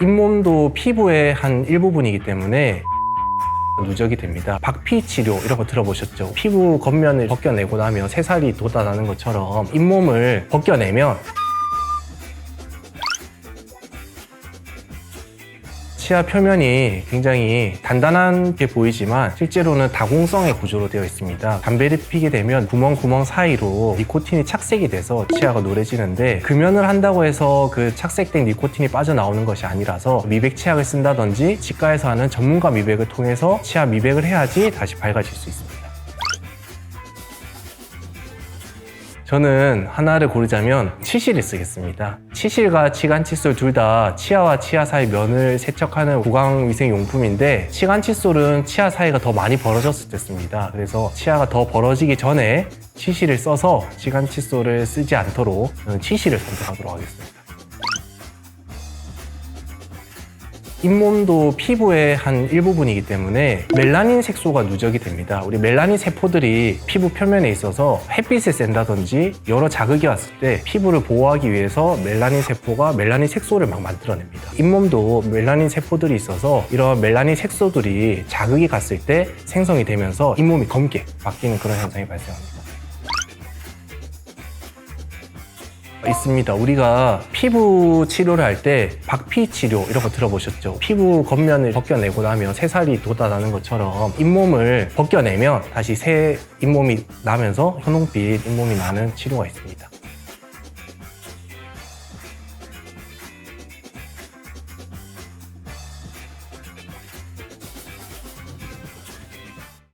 잇몸도 피부의 한 일부분이기 때문에 누적이 됩니다. 박피 치료 이런 거 들어보셨죠? 피부 겉면을 벗겨내고 나면 새살이 돋아나는 것처럼 잇몸을 벗겨내면 치아 표면이 굉장히 단단하게 보이지만 실제로는 다공성의 구조로 되어 있습니다. 담배를 피게 되면 구멍구멍 사이로 니코틴이 착색이 돼서 치아가 노래지는데 금연을 한다고 해서 그 착색된 니코틴이 빠져나오는 것이 아니라서 미백 치약을 쓴다든지 치과에서 하는 전문가 미백을 통해서 치아 미백을 해야지 다시 밝아질 수 있습니다. 저는 하나를 고르자면 치실을 쓰겠습니다. 치실과 치간 칫솔 둘 다 치아와 치아 사이 면을 세척하는 구강 위생 용품인데 치간 칫솔은 치아 사이가 더 많이 벌어졌을 때 씁니다. 그래서 치아가 더 벌어지기 전에 치실을 써서 치간 칫솔을 쓰지 않도록 치실을 선택하도록 하겠습니다. 잇몸도 피부의 한 일부분이기 때문에 멜라닌 색소가 누적이 됩니다. 우리 멜라닌 세포들이 피부 표면에 있어서 햇빛을 쐰다든지 여러 자극이 왔을 때 피부를 보호하기 위해서 멜라닌 세포가 멜라닌 색소를 막 만들어냅니다. 잇몸도 멜라닌 세포들이 있어서 이런 멜라닌 색소들이 자극이 갔을 때 생성이 되면서 잇몸이 검게 바뀌는 그런 현상이 발생합니다. 있습니다. 우리가 피부 치료를 할 때 박피 치료 이런 거 들어보셨죠? 피부 겉면을 벗겨내고 나면 새살이 돋아나는 것처럼 잇몸을 벗겨내면 다시 새 잇몸이 나면서 현홍빛 잇몸이 나는 치료가 있습니다.